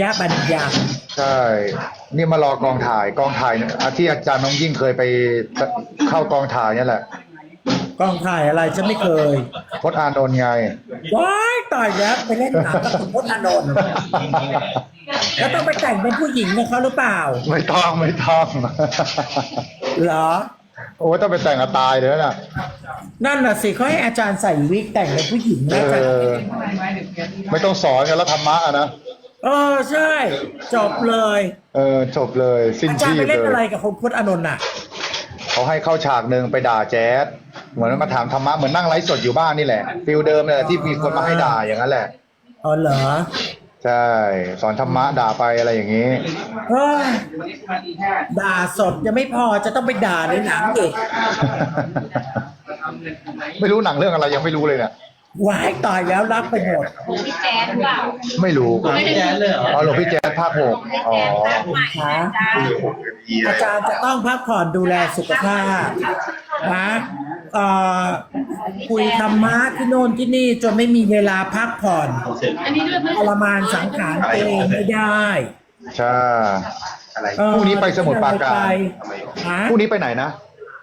ยะบัญญัติใช่ นี่มารอกองถ่ายกองถ่ายเนี่ยอะที่อาจารย์น้องยิ่งเคยไปเข้ากองถ่ายเนี่ยแหละกองถ่ายอะไรฉันไม่เคยพจน์อานนท์ไง ว้ายตายแล้วไปเล่นหนังกับคุณพจน์อานนท์แล้วต้องไปแต่งเป็นผู้หญิงนะเขาหรือเปล่า ไม่ต้องไม่ต้องเหรอ โอ้ยต้องไปแต่งกับตายเลยนะ นั่นน่ะสิเขาให้อาจารย์ใส่วิกแต่งเป็นผู้หญิงเอนะจ๊ะอไม่ต้องสอนกันแล้วธรรมะอะนะ เออใช่ จบเลยเออจบเลย สิ้นอาจารชีย์พไปเลเล่นอะไรยกับคุณพจน์อานนท์น่ะ เขาให้เข้าฉากหนึ่งไปด่าแจ๊สเหมือนมาถามธรรมะเหมือนนั่งไลฟ์สดอยู่บ้านนี่แหละฟิลเดิมเลยแหละที่มีคนมาให้ด่าอย่างนั้นแหละอ๋อเหรอใช่สอนธรรมะด่าไปอะไรอย่างนี้ เฮ้ยด่าสดยังไม่พอจะต้องไปด่าในหนังอีกไม่รู้หนังเรื่องอะไรยังไม่รู้เลยเนี่ย วายตายแล้วรับไปหมดพี่แจ๊ดเปล่าไม่รู้ไม่แจ๊สเลยเหรออ๋อหลวงพี่แจ๊สภาคหกอ๋อคะอาจารย์จะต้องพักผ่อนดูแลสุขภาพนะเอ่อคุยธรรมะที่โน่นที่นี่จนไม่มีเวลาพักผ่อนอันนี้ด้วยทรมานสังขารตัวเองไม่ได้ใช่เอ่อพรุ่งนี้ไปสมุทรปราการไปฮะพรุ่งนี้ไปไหนนะ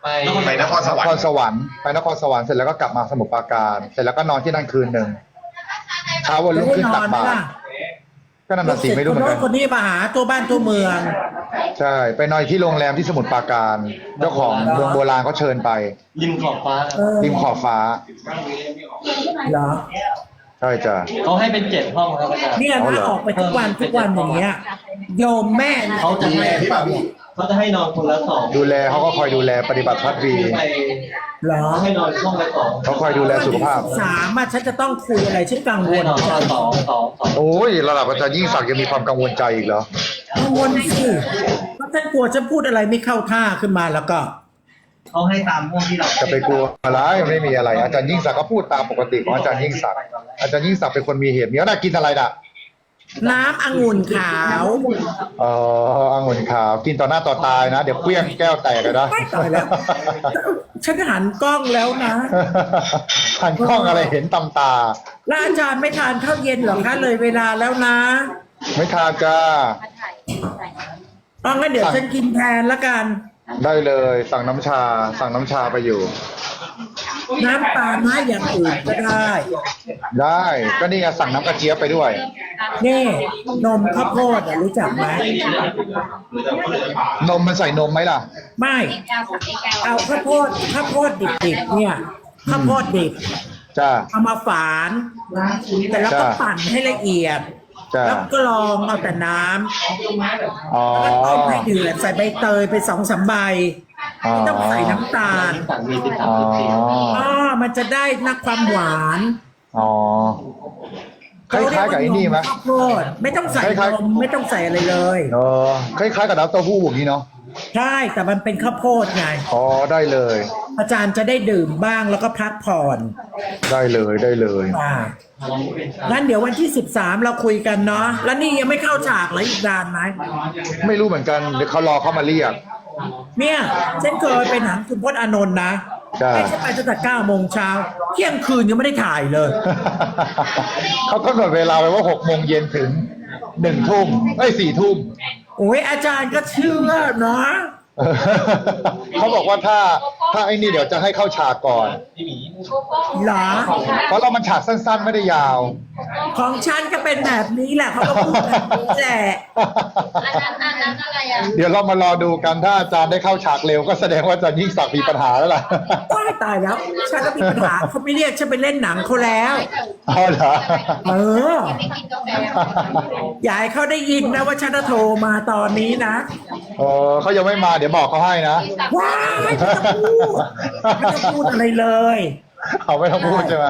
ไปไปนครสนวรรครค์สวรรค์ไปนครสวรรค์เสร็จแล้วก็กลับมาสมุทรปราการ เสร็จแล้วก็นอนที่นั่นคืนหนึ่งเช้าวันจะรุ่งได้ขึ้นนตัอกนไหมบาตรล่ะก็นั่นน่ะสิไม่รู้เหมือนคกันนโคนนี้มาหาตัวบ้านตัวเมือง ใช่ ไปนอนที่โรงแรมที่สมุทรปราการ เจ้าของเมืองโบราณเขาเชิญไปริมขอบฟ้าครับเออริมขอบฟ้า เหรอใช่จ้ะ เขาให้เป็นเจ็ดห้องครับอาจารย์ เนี่ยเอาถ้าเหรอออกไปทุกวันทุกวันอย่างเงี้ยโยมแม่นะเขาจะให้ เขาจะให้นอนคนละสองดูแลเขาก็คอยดูแลปฏิบัติพัดวีไปเหรอให้นอนห้องละสองเขาคอยดูแลสุขภาพ สามอะฉันจะต้องคุยอะไรฉันกังวให้ลนอนห้องละสองสองสองโอ้ยระดับอาจารย์ยิ่งศักดิ์ยังมีความกังวลใจอีกเหรอกังวลสิเพราะฉันกลัวฉันพูดอะไรไม่เข้าท่าขึ้นมาแล้วก็ เขาให้ตามห้องที่เราจะไปกลัวอะไรไม่มีอะไร อาจารย์ยิ่งศักดิ์ก็พูดตามปกติของอาจารย์ยิ่งศักดิ์อาจารย์ยิ่งศักดิ์เป็นคนมีเหตุมีอะไรกินอะไรน่ะ น้ำองุ่นขาวเอ๋อองุ่นขาวกินต่อหน้าต่อตายนะ เดี๋ยวเคลี้ยงแก้วแตกเลยนะไม่ต่อยแล้ว ฉันหันกล้องแล้วนะ หันกล้องอะไรเห็นตำตา แล้วอาจารย์ไม่ทานข้าวเย็นเหรอคะเลยเวลาแล้วนะไม่ทานจ้าเอางั้นเดี๋ยวฉันกินแทนละกัน ได้เลย สั่งน้ำชา สั่งน้ำชาไปอยู่ น้ำปลาไม้อย่างอื่นก็ได้ ได้ก็นี่ไงสั่งน้ำกระเจี๊ยบไปด้วย นี่นมข้าวโพดอะรู้จักไหมนมมันใส่นมไหมล่ะ ไม่ เอาข้าวโพดข้าวโพดดิบๆเนี่ยข้าวโพดดิบจ้า เอามาฝานแต่แล้วก็จ้ะ ปั่นให้ละเอียด จ้าแล้วก็ลองเอาแต่น้ำอ๋อ แล้วก็ต้มให้เดือดใส่ใบเตยไปสองสามใบอ๋อ ไม่ต้องใส่น้ำตาลสั่งมีสิบสามอ๋อสิบสี่อ๋อมันจะได้นักความหวานอ๋อคล้ายๆกับไอ้นี่ไหมข้าวโพดไม่ต้องใส่คล้ายนๆมไม่ต้องใส่อะไรเลยเออคล้ายๆกับน้ำเต้าหู้อย่างนี้เนาะใช่แต่มันเป็นข้าวโพดไงอ๋อได้เลย อาจารย์จะได้ดื่มบ้างแล้วก็พักผ่อน ได้เลยได้เลยอ่างั้นเดี๋ยววันที่สิบสามเราคุยกันเนาะแล้วนี่ยังไม่เข้าฉากเลยอีกดานไหมไม่รู้เหมือนกันเดี๋ยวเขารอเข้ามาเรียก เนี่ยฉันเคยไปหนังคุณพจน์อานนท์นะใช่ไปฉันไปตั้งแต่เก้าโมงเช้าเที่ยงคืนยังไม่ได้ถ่ายเลย เขากำหนดเวลาไว้ว่าหกโมงเย็นถึงหนึ่งทุ่มเอ้ยสี่ทุ่ม โอ้ยอาจารย์ก็เชื่อเนาะเออเขาบอกว่าถ้าถ้าไอ้นี่เดี๋ยวจะให้เข้าฉากก่อนเหรอเพราะเรามันฉากสั้นๆ ไม่ได้ยาว ของฉันก็เป็นแบบนี้แหละเขาก็พูดแบบนี้แหละ อันนั้นอันนั้นอะไรอะ เดี๋ยวเรามารอดูกันถ้าอาจารย์ได้เข้าฉากเร็วก็แสดงว่าอาจารย์ยิ่งศักดิ์มีปัญหาแล้วล่ะว้ายตายแล้วฉันก็มีปัญหาเขาไม่เรียกฉันไปเล่นหนังเขาแล้วเอาเหรอเออไม่กินกาแฟอย่าให้เขาได้ยินนะว่าฉันจะโทรมาตอนนี้นะเออเขายังไม่มาเดี๋ยวบอกเขาให้นะว้ายไม่ต้องพูดไม่ต้องพูดอะไรเลยเขาไม่ต้องพูดใช่ไหม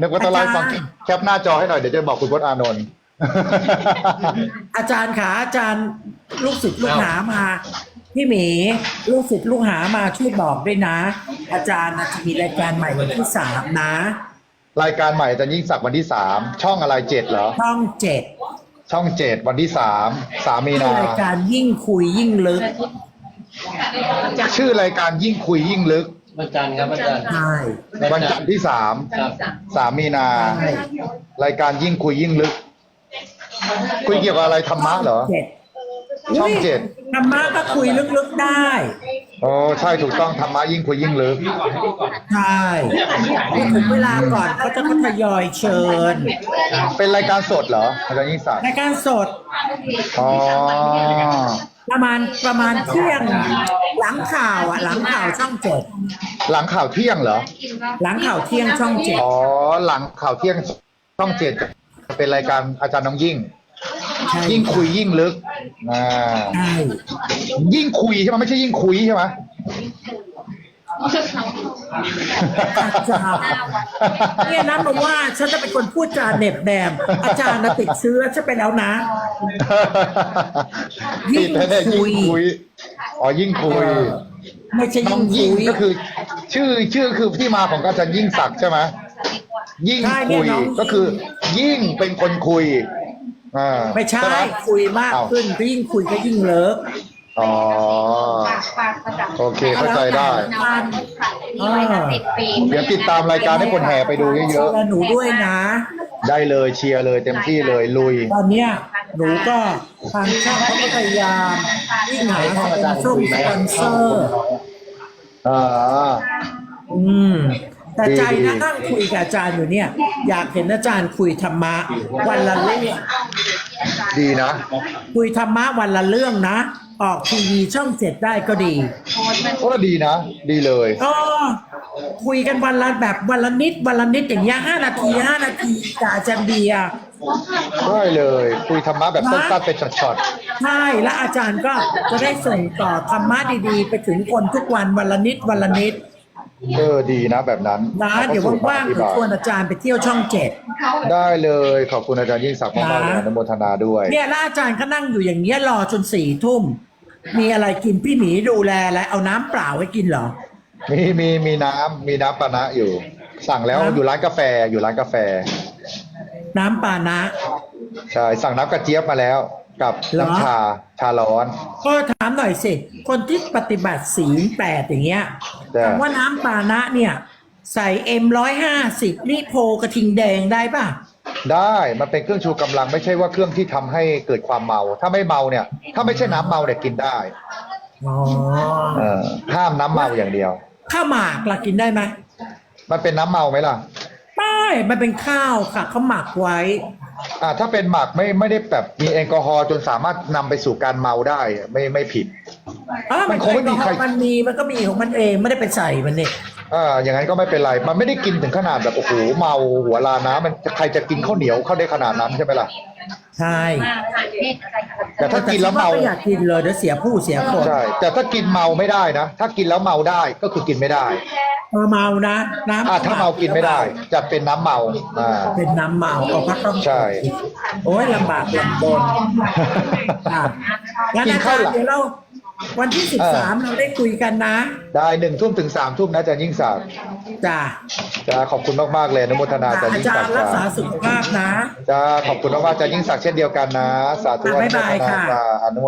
นึกว่าต้องไล่ฟังแคปหน้าจอให้หน่อยเดี๋ยวจะบอกคุณพจน์อานนท์ อาจารย์ขาอาจารย์ลูกศิษย์ลูกหามาพี่หมีลูกศิษย์ลูกหามาช่วยบอกด้วยนะ อาจารย์น่ะจะมีรายการใหม่วันที่สามนะ รายการใหม่อาจารย์ยิ่งศักดิ์วันที่สามช่องอะไรเจ็ดเหรอ ช่องเจ็ดช่องเจ็ดวันที่สามสามมีนา รายการยิ่งคุยยิ่งลึก ชื่อรายการยิ่งคุยยิ่งลึกวันจันทร์ครับอาจารย์ใช่วันจันทร์ที่สามครับสามมีนาใช่รายการยิ่งคุยยิ่งลึก คุยเกี่ยวกับอะไรธรรมะเหรอ เจ็ดช่องเจ็ด ธรรมะก็คุยลึกๆได้ โอ้ใช่ถูกต้องธรรมะยิ่งคุยยิ่งลึก ใช่พอถึงเวลาก่อนเขาจะทยอยเชิญเป็นรายการสดเหรออาจารย์ยิ่งศักดิ์ในการสดอ๋อประมาณประมาณเที่ยง หลังข่าวอะ หลังข่าวช่องเจ็ดหลังข่าวเที่ยงเหรอ หลังข่าวเที่ยงช่องเจ็ดอ๋อหลังข่าวเที่ยงช่องเจ็ด เป็นรายการอาจารย์น้องยิ่ง ใช่ยิ่งคุยยิ่งลึกอ่าใช่ยิ่งคุยใช่ไหมไม่ใช่ยิ่งคุยใช่ไหมอาจารย์เนี่ยนะมาว่าฉันจะเป็นคนพูดจาเหน็บแนมอาจารย์นะติดเชื้อฉันไปแล้วนะ ยิ่ติงดแน่ๆคุยิ่งยคุยอ๋อยิ่งคุยไม่ใช่น้อยิ่งงยิ่งคุยก็คือ ชื่อชื่อคือที่มาของอาจารย์ยิ่งศักดิ์ใช่ไหม ยิ่งใช่เนี่คุยยน้อง ก็คือ ยิ่งเป็นคนคุยอ่าไม่ใช่หคุยมากเอ้าขึ้นก็ยิ่งคุยก็ยิ่งเลิก อ๋อ โอเคเข้าใจได้เดี๋ยวติดตามรายการให้คนแห่ไปดูเยอะเชีร์หนูด้วยนะ ๆ ได้เลยเชียร์เลยเต็มที่เลยลุย ตอนเนี้ยหนูก็ทางช่องเขาก็พยายามวิ่งหาสปอนเซอร์สปอนเซอร์ อ่า อืม แต่ใจดีนะนั่งคุยกับอาจารย์อยู่เนี่ย อยากเห็นอาจารย์คุยธรรมะวันละเรื่องดีนะคุยธรรมะวันละเรื่องนะ ออกทีวีช่องเจ็ดได้ก็ดีก็ดีนะ ดีเลยก็คุยกันวันละแบบวันละนิดวันละนิดอย่างเงี้ยห้านาทีห้านาทีกับอาจารย์เบียร์ได้เลย คุยธรรมะแบบสั้นๆเป็นช็อตใช่แล้วอาจารย์ก็จะได้ส่งต่อธรรมะดีๆ ไปถึงคนทุกวันวันละนิดวันละนิดๆ เออดีนะแบบนั้นนะเดี๋ยวว่างๆที่หนูชวนอาจารย์ไปเที่ยวช่องเจ็ดได้เลยขอบคุณอาจารย์ยิ่งศักดิ์มากๆเลยนะอนุโมทนาด้วย เนี่ยแล้วอาจารย์ก็นั่งอยู่อย่างเงี้ยรอจนสี่ทุ่ม มีอะไรกินพี่หมีดูแลอะไรเอาน้ำเปล่าไว้กินเหรอ มีมีมีน้ำมีน้ำปานะอยู่ สั่งแล้วน้ำอยู่ร้านกาแฟอยู่ร้านกาแฟน้ำปานะ ใช่สั่งน้ำกระเจี๊ยบมาแล้ว กับเหรอน้ำชาชาร้อน ก็ถามหน่อยสิ คนที่ปฏิบัติศีลแปดอย่างเงี้ยจ้ะถามว่าน้ำปานะเนี่ย ใส่เอ็มร้อยห้าสิบนี่โพกระทิงแดงได้ป่ะ ได้มันเป็นเครื่องชูกำลังไม่ใช่ว่าเครื่องที่ทำให้เกิดความเมา ถ้าไม่เมาเนี่ย ถ้าไม่ใช่น้ำเมาเนี่ยกินได้อ๋อเออห้ามน้ำเมาอย่างเดียว ข้าวหมากล่ะกินได้ไหมมันเป็นน้ำเมาไหมล่ะ ไม่มันเป็นข้าวค่ะเขาหมักไว้ อ่าถ้าเป็นหมักไม่ไม่ได้แบบมีแอลกอฮอล์จนสามารถนำไปสู่การเมาได้ไม่ไม่ผิดเออมันคงไม่มีใคร มันมีมันก็มีของมันเองไม่ได้ไปใส่มันเนี่ยอ่าอย่างนั้นก็ไม่เป็นไร มันไม่ได้กินถึงขนาดแบบโอ้โหเมาหัวลาน้ำมันใครจะกินข้าวเหนียวเข้าได้ขนาดนั้นใช่ไหมล่ะ ใช่แต่ถ้ากินแล้วเมาต่ฉัก็อยากกินเลยเดี๋ยวเสียผู้เสียคน ใช่ แต่ถ้ากินเมาไม่ได้นะ ถ้ากินแล้วเมาได้ก็คือกินไม่ได้ เออเมานะน้ำอ่าถ้าเมากินไม่ได้ จะเป็นน้ำเมาอ่า เป็นน้ำเมาเอาพักต้องใช่ โอ้ยลำบากลำบนค่ะงั้นกินอาข้าจาวรหลัย์งเดี๋ยวเรา วันที่สิบเอสามอเราได้คุยกันนะได้หนึ่งทุ่มถึงสามทุ่มนะอาจารย์ยิ่งศักดิ์จ้าจ้าขอบคุณมากๆเลยอนุโมทนาอาจารย์อายิ่งจาศัรกย์ดิ์รักษาจ้าสุขภาพนะ จ้าขอบคุณมากๆอาจารย์ยิ่งศักดิ์เช่นเดียวกันนะ สาธุอบ๊ายนุโมบายทนาค่ะจ้าอนุโม